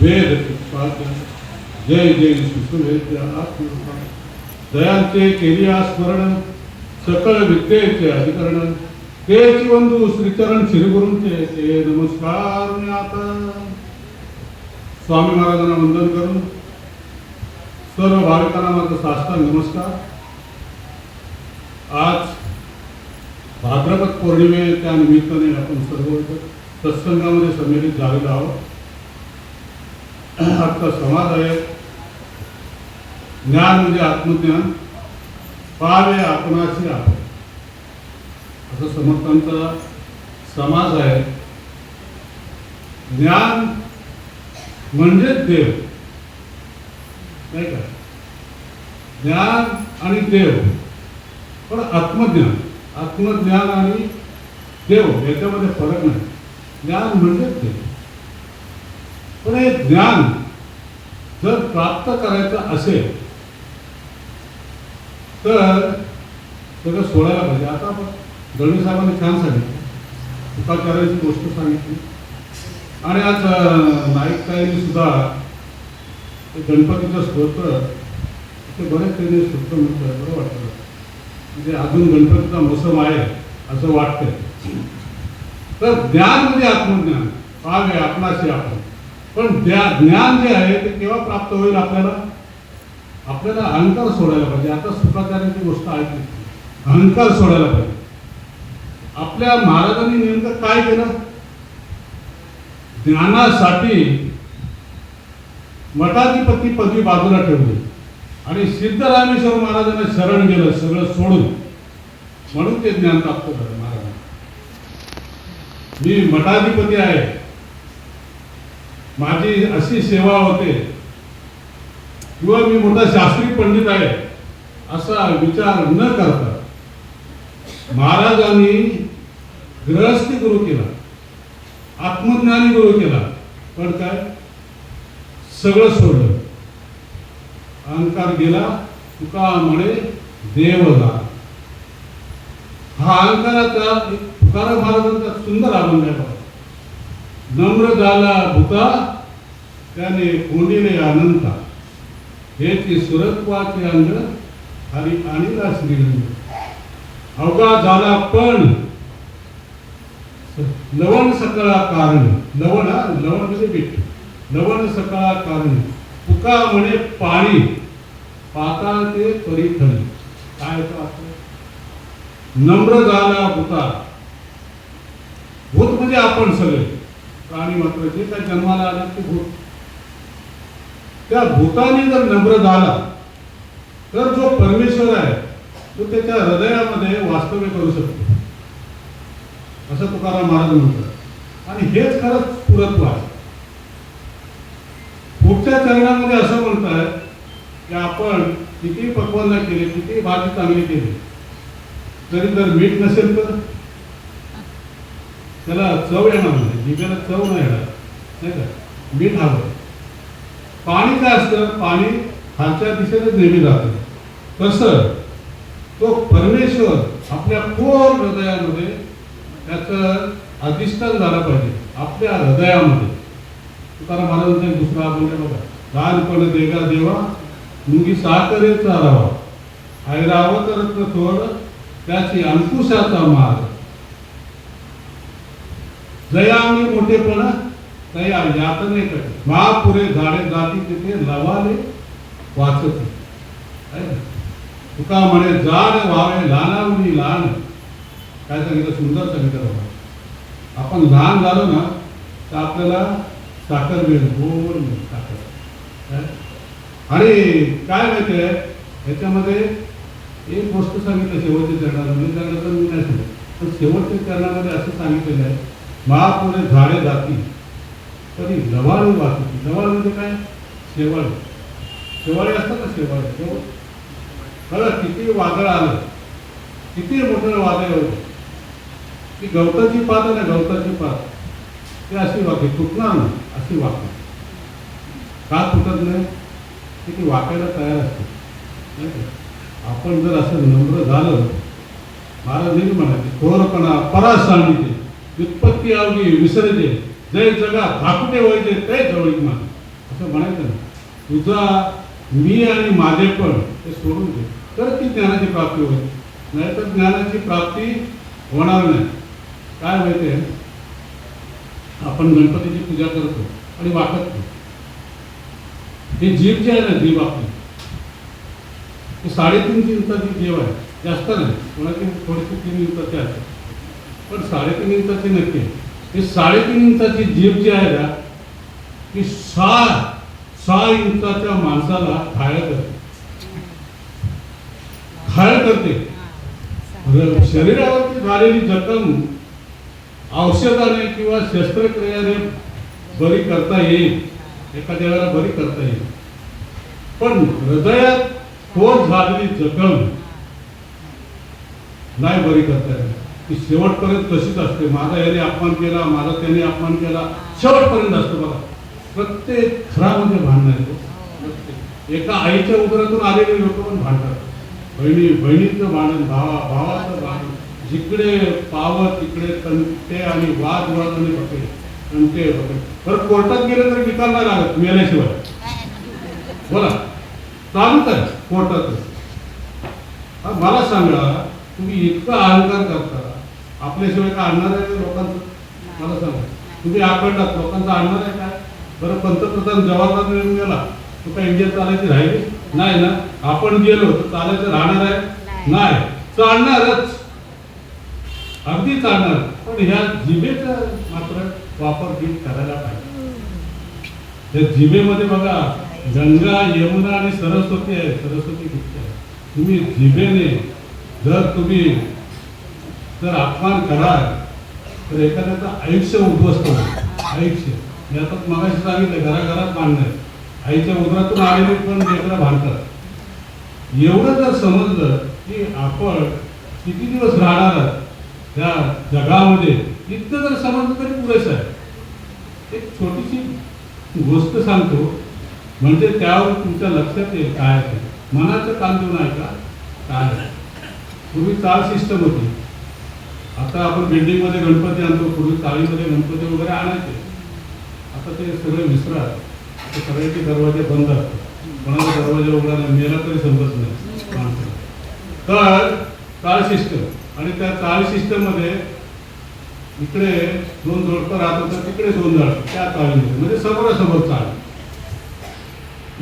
वेद उत्पादन जय जय सुसुवेद्य आत्मरूपा। दयांचे केलिया स्मरण सकळ विद्येचे अधिकरण। तेची बंधू श्रीचरण श्रीगुरूंचे ते नमस्कार मी आता स्वामी महाराजांना वंदन करून सर्व भाविकांना माझा साष्टांग नमस्कार. आज भाद्रपद पौर्णिमेच्या निमित्ताने आपण सर्व इथं सत्संगामध्ये संमिलित झालेलो आहोत. आजचा समाज आहे ज्ञान म्हणजे आत्मज्ञान पावे आपणाशी आपण असं समर्थांचा समाज आहे. ज्ञान म्हणजेच देव. नाही का? ज्ञान आणि देव. पण आत्मज्ञान. आत्मज्ञान आणि देव याच्यामध्ये फरक नाही. ज्ञान म्हणजेच देव. पण हे ज्ञान जर प्राप्त करायचं असेल तर सगळं सोडायला पाहिजे. आता आपण दळवी साहेबांनी छान सांगितलं. तुकाचार्याची गोष्ट सांगितली. आणि आज नाईक साहेबांनी सुद्धा ते गणपतीचं स्तोत्र ते बरेच त्यांनी स्तोत्र म्हणतं बरं वाटतं म्हणजे अजून गणपतीचा मोसम आहे असं वाटतंय. तर ज्ञान म्हणजे आत्मज्ञान. आहे आपणाशी आपण. पण ज्ञा ज्ञान जे आहे ते केव्हा प्राप्त होईल आपल्याला? आपल्याला अहंकार सोडायला पाहिजे. आता सुखाचार्याची गोष्ट ऐकली. अहंकार सोडायला पाहिजे. आपल्या महाराजांनी नेमकं काय केलं? ज्ञानासाठी मठाधिपती पदवी बाजूला ठेवली. आणि सिद्धरामेश्वर महाराजांना शरण गेलं सगळं सोडून. म्हणून ते ज्ञान प्राप्त झालं महाराजांना. मी मठाधिपती आहे. माझी अशी सेवा होते. किंवा मी मोठा शास्त्री पंडित आहे असा विचार न करता महाराजांनी ग्रहस्थी गुरु केला आत्मज्ञानी गुरु केला. पण काय? सगळं सोडलं. अहंकार गेला तुका म्हणे देव झाला. हा अहंकाराचा एक तुकाराम महाराजांचा सुंदर आनंद आहे नम्र झाला भूता त्याने कोंडिले अनंता हे ती सुरत्वाचे अंग आणि आणीला श्रीरंग. अवघा झाला पण लवण सकळा कारण. लवण हा लवण म्हणजे मीठ लवण सकळा कारण. तुका म्हणे पाणी. पाताळ ते परी काय नम्र झाला भूता. भूत म्हणजे आपण सगळे. प्राणी मात्र जे त्या जन्माला आले ते भूत. त्या भूताने जर नम्र झाला तर जो परमेश्वर आहे तो त्याच्या हृदयामध्ये वास्तव्य करू शकतो. असं तुकाराम महाराज म्हणतात. आणि हेच खरंच पुरत्व आहे. पुढच्या चरणामध्ये असं म्हणताय की आपण किती पक्वान केले किती भाजी चांगली केली तरी जर मीठ नसेल तर? त्याला चव येणार नाही. जिभेला चव नाही येणार नाही का? मीठ हवं. पाणी काय असतं? पाणी खालच्या दिशेने नेहमी जातं. तसं तो परमेश्वर आपल्या खोल हृदयामध्ये त्याचं अधिष्ठान झालं पाहिजे आपल्या हृदयामध्ये. तुकाराम महाराजांचा एक दुसरा म्हणजे बघा. लहानपण देगा देवा मुंगी साखरे रावा. ऐरावत रत्न थोड त्याची अंकुशाचा मार्ग. जया मी मोठेपणा तया यातने कटे महापुरे झाडे जाती तिथे लवाले वाचते तुका म्हणे जाड व्हावे लहानावणी लहान काय सांगितलं? सुंदर सांगितलं बाबा. आपण लहान झालो ना तर आपल्याला साखर मिळेल गोड मिळेल साखर. आणि काय माहिती आहे? ह्याच्यामध्ये एक गोष्ट सांगितलं शेवटच्या चरणामध्ये म्हणजे त्यानंतर मी नाही सांगितलं. पण शेवटच्या चरणामध्ये असं सांगितलेलं आहे महापुढे झाडे जाती तरी लवाळी वाचती लवाळ म्हणजे काय? शेवाळ. शेवाळे असतात ना शेवाळे? शेवळ हो. खरं किती वादळ आलं. किती मोठं वादळ होतं ती गवताची पात आहे ना गवताची पात. ती अशी वाकते. तुटणार ना अशी वाकते. का तुटत नाही? की ती वाकायला तयार असते. नाही का? आपण जर असं नम्र झालं महाराज नेहमी म्हणाले थोरपणा परास सांगितले व्युत्पत्ती आवडी विसरते जय जगा धाकटे व्हायचे ते जवळीक माझे असं म्हणायचं ना. तुझा मी आणि माझे पण ते सोडून दे. तर ती ज्ञानाची प्राप्ती होईल. नाहीतर ज्ञानाची प्राप्ती होणार नाही. काय माहिती आहे? आपण गणपतीची पूजा करतो आणि वाटत नाही. हे जीव जे आहे ना जीव आपली. ती साडेतीन इंचाची जीव आहे. जास्त नाही. कोणाची? थोडीशी तीन इंचाची असते पण साडेतीन इंचाची नक्की आहे. ही साडेतीन इंचाची जीभ जी आहे ना ती सहा सहा इंचाच्या माणसाला घायल करते. घायल करते. म्हणजे शरीरावरती झालेली जखम औषधाने किंवा शस्त्रक्रियाने बरी करता येईल. एखाद्या वेळेला बरी करता येईल. पण हृदयात खोल झालेली जखम नाही बरी करता येईल ती शेवटपर्यंत तशीच असते. माझा याने अपमान केला माझा त्याने अपमान केला शेवटपर्यंत असतो बघा. प्रत्येक घरामध्ये भांडण आहे एका आईच्या उदरातून आलेले लोक पण भांडतात. बहिणी बहिणीचं भांडण भावा भावाचं भांडण. जिकडे पावत तिकडे तंटे आणि वाद वाद आणि बकडे तंटे बकडे बरं कोर्टात गेलं तर निकाल नाही लागत मेल्याशिवाय बोला. चालूच आहे कोर्टात मला सांगा तुम्ही इतका अहंकार करता. आपल्याशिवाय काय आणणार आहे लोकांचं? मला सांगा. तुम्ही आकडलात लोकांचा आणणार आहे काय? बरं पंतप्रधान जवाहरलाल नेहरू गेला तो काय इंडिया चालायची राहिली? नाही ना? आपण गेलो तर चालायचं राहणार आहे? नाही. चालणारच. अगदी चालणार. पण ह्या जिभेचा मात्र वापर नीट करायला पाहिजे. त्या जिभेमध्ये बघा गंगा यमुना आणि सरस्वती आहे. सरस्वती आहे? तुम्ही जिभेने जर तुम्ही जर अपमान कराल तर एखाद्याचं आयुष्य उद्ध्वस्त होईल. आयुष्य. मी आता मगाशी सांगितलं घराघरात बांधणं. आईच्या उदरातून आलेले पण लेकरं भांडतात. एवढं जर समजलं की आपण किती दिवस राहणार त्या जगामध्ये इतकं जर समजलं तरी पुरेसं आहे. एक छोटीशी गोष्ट सांगतो म्हणजे त्यावर तुमच्या लक्षात येईल काय ते. मनाचं काम देऊन ऐका काय आहे. पूर्वी चाल सिस्टम होती. आता आपण बिल्डिंगमध्ये गणपती आणतो पूर्वी चाळीमध्ये गणपती वगैरे आणायचे. आता ते सगळे विसरा ते सगळ्याचे दरवाजे बंद असतात दरवाजे दरवाजा उघडा नाही मेला तरी समजत नाही तर चाळ सिस्टम आणि त्या चाळ सिस्टममध्ये इकडे दोन जोडपं राहत होतं तिकडे दोन जोड त्या चाळीमध्ये. म्हणजे समोरासमोर चाळ.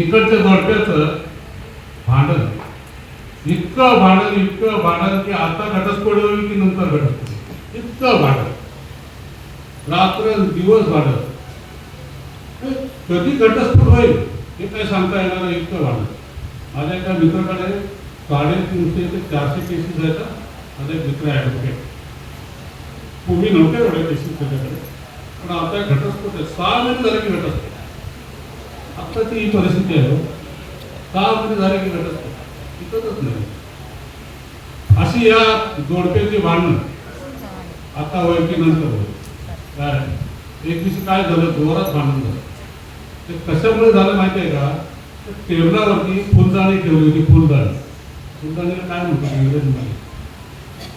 इकडच्या जोडप्याचं भांडण. इतकं भांडण इतकं भांडण की आता घटस्फोट होईल की नंतर घटस्फोट इतकं भांडण. रात्र दिवस भांडण. कधी घटस्फोट होईल हे काय सांगता येणार नाही, इतकं भांडण. माझ्या एका मित्राकडे साडेतीनशे ते चारशे केसेस आहेत हा. माझा एक मित्र ॲडव्होकेट पूर्वी नव्हते एवढ्या केसेस त्याच्याकडे. पण आता घटस्फोट आहे. सहा महिने झाले की घटस्फोट आता ती परिस्थिती आहे हो. सहा महिने झाले की घटस्फोट टिकतच नाही. अशी या जोडप्याची भांडणं आता होईल की नंतर होईल? काय एक दिवशी काय झालं? जोरात भांडण झालं. ते कशामुळे झालं माहिती आहे का? तर टेबलावरती फुलदाणी ठेवली होती फुलदाणी. फुलदाणीला काय म्हणतात? इंग्रजीमध्ये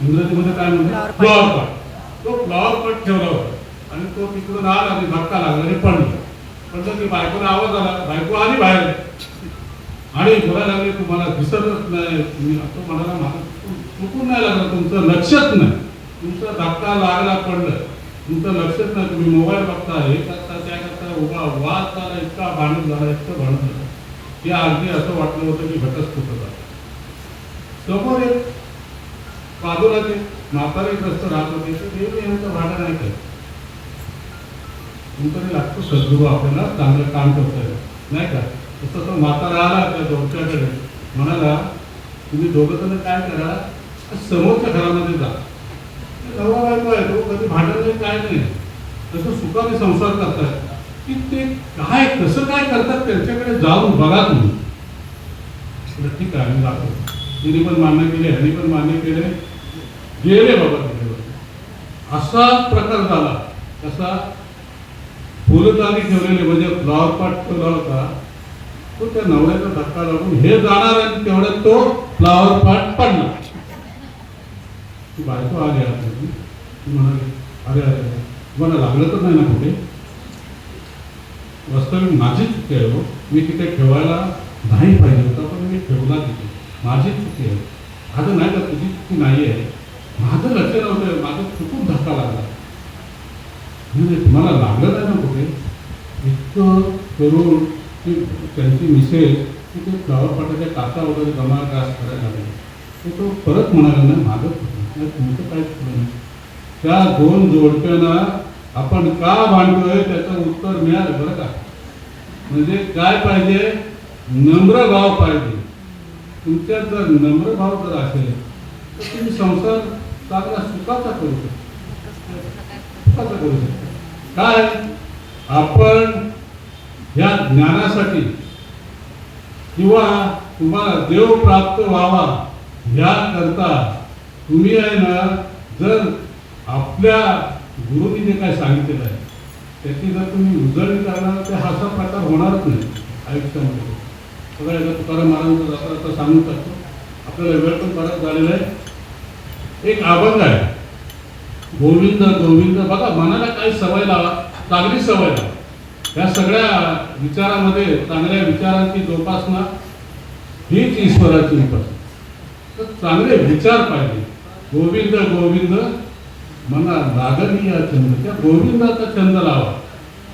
इंग्रजीमध्ये काय म्हणतात. फ्लॉवर पॉट तो फ्लॉवर पॉट ठेवला होता. आणि तो तिकडून आला आणि धक्का लागला आणि पडला. पडलं की बायकोला आवाज आला. बायको आली बाहेर. आणि बोलायला लागले तुम्हाला दिसतच नाही. तुम्ही तो म्हणाला मला चुकून नाही लागलं तुमचं लक्षच नाही. तुमचा धक्का लागला पडलं. तुमचं लक्षच नाही तुम्ही मोबाईल बघता हे करता त्या करता उभा वाद झाला इतका भांडण झाला इतकं भांडण झालं. की अगदी असं वाटलं होतं की घटस्फोट झाला. समोर एक बाजूला ते म्हातारे ग्रस्त राहत होते. तर ते यांचं भांडण आहे काय तुमचं लागतो सद्गुरू आपल्याला चांगलं काम करतोय नाही का? तसं तो म्हातारा आला त्या दोघच्याकडे म्हणाला तुम्ही दोघं जण काय करा? समोरच्या घरामध्ये जा. नवरा बायको आहे तो कधी भांडण नाही काय नाही. तसं सुखाने संसार करतात की ते काय कसं काय करतात त्यांच्याकडे जाऊन बघा तुम्ही. ठीक आहे मी जातो. तिने पण मान्य केले ह्याने पण मान्य केले. गेले बाबा तिकडे असा प्रकार झाला. तसा फुलदाणी ठेवलेले म्हणजे फ्लॉवर पॉट ठेवला होता. तो त्या नवऱ्याचा धक्का लागून हे जाणार आणि तेवढ्यात तो फ्लावर पॉट पडला बायको आली आतमध्ये. म्हणाली अरे अरे तुम्हाला लागलं तर नाही ना कुठे? वास्तविक माझी चुकी आहे हो. मी तिथे ठेवायला नाही पाहिजे होता पण मी ठेवला तिथे. माझी चुकी आहे. माझं नाही का तुझी चुकी नाही आहे माझं लक्ष नव्हतं. माझं चुकून धक्का लागला. म्हणजे तुम्हाला लागलं नाही ना कुठे? इतकं करून ती त्यांची मिसेस की ते फ्लॉवरपाटाच्या काका वगैरे गमा त्रास करायला लागले तर तो परत म्हणाला ना माझं तुमचं काय नाही. त्या दोन जोडप्यांना आपण का भांडतोय? त्याचं उत्तर मिळालं बरं का. म्हणजे काय पाहिजे? नम्र भाव पाहिजे. तुमच्यात जर नम्र भाव जर असेल तर तुम्ही संसार चांगला सुखाचा करू शकता. सुखाचा करू शकता. काय? आपण या ज्ञानासाठी किंवा तुम्हाला देव प्राप्त व्हावा याकरता तुम्ही आहे ना जर आपल्या गुरुनी जे काय सांगितलेलं आहे त्याची जर तुम्ही उजळणी करणार तर हा असा प्रकार होणारच नाही आयुष्यामध्ये. बघा एकदा तुकाराम महाराजांचं जाता जाता सांगून टाकतो. आपल्याला वेळ पण परत झालेला आहे. एक अभंग आहे. गोविंद गोविंद बघा मनाला काही सवय लावा चांगली सवय लावा. या सगळ्या विचारामध्ये चांगल्या विचारांची जोपासना हीच ईश्वराची उपासना तर चांगले विचार पाहिजे गोविंद गोविंद मला लागणी या छंद. त्या गोविंदाचा छंद लावा.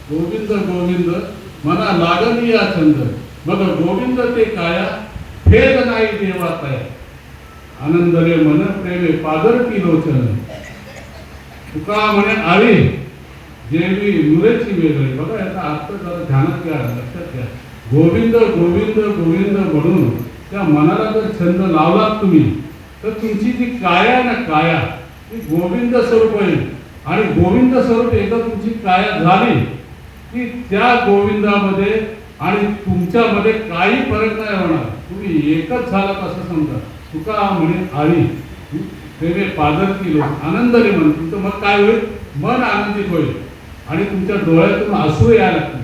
गोविंद गोविंद मला लागणी या छंद. मग गोविंद ते काया फेद नाही देवा काय आनंद रे मन प्रेमे पादर की लोचन. तुका म्हणे आळी देवी नुरेची वेगळी बघा याचा अर्थ जरा ध्यानात घ्या लक्षात घ्या. गोविंद गोविंद गोविंद म्हणून त्या मनाला जर छंद लावलात तुम्ही तर तुमची जी काया आहे ना काया ती गोविंद स्वरूप आहे. आणि गोविंद स्वरूप एकदा तुमची काया झाली की त्या गोविंदामध्ये आणि तुमच्यामध्ये काही फरक नाही होणार. तुम्ही एकच झालात असं समजा. तुका म्हणे आळी. प्रेमे पादर की लोक म्हण. तुमचं मग काय होईल? मन आनंदित होईल. आणि तुमच्या डोळ्यातून आसू यायला लागतील.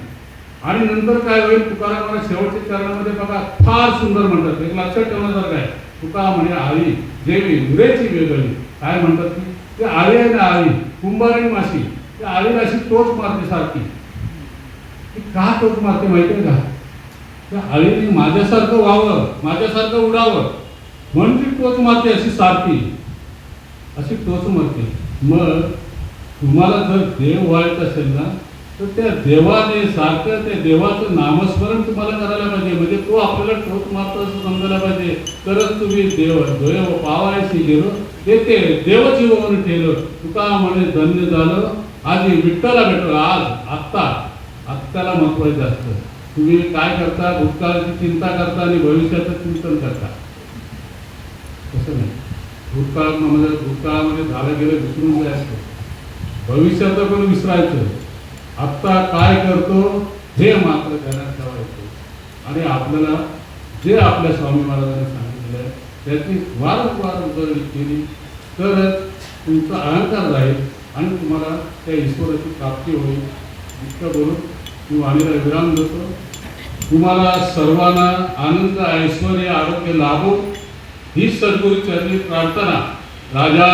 आणि नंतर काय होईल? तुकारामाला शेवटच्या चरणामध्ये बघा फार सुंदर म्हणतात. एक लक्षात ठेवण्यासारखं आहे. तुका म्हणे आळी देवी उरेची वेगळी. काय म्हणतात की ते आळी आहे ना आळी कुंभारी माशी. त्या आळी अशी टोच मारते सारखी. ती का टोच मारते माहिती आहे का? त्या आळीने माझ्यासारखं व्हावं माझ्यासारखं उडावं. म्हणून ती टोच मारते अशी सारखी. अशी टोच मारते. मग तुम्हाला जर देव व्हायचं असेल ना तर त्या देवाने सारखं त्या देवाचं नामस्मरण तुम्हाला करायला पाहिजे. म्हणजे तो आपल्याला ठोक मारतो असं समजायला पाहिजे. तरच तुम्ही देव देव पावायशी गेलो येते देव जीवन ठेवलं. तुका म्हणे धन्य झालं. आधी विठ्ठला भेटलं आज आत्ता. आत्ताला महत्वाचं असतं तुम्ही काय करता? भूतकाळाची चिंता करता आणि भविष्याचं चिंतन करता. तसं नाही. म्हणजे, भूतकाळामध्ये भूतकाळामध्ये झालं गेलं विसरून जायचं. भविष्याचं पण विसरायचं. आत्ता काय करतो हे मात्र ध्यानात ठेवायचं. आणि आपल्याला जे आपल्या स्वामी महाराजांनी सांगितलं आहे त्याची वारंवार उजळणी केली तरच तुमचा अहंकार राहील आणि तुम्हाला त्या ईश्वराची प्राप्ती होईल. इतकं बोलून मी वाणीला विराम देतो. तुम्हाला सर्वांना आनंद ऐश्वर आरोग्य लाभो. ही सद्गुरूचरणी प्रार्थना. राजा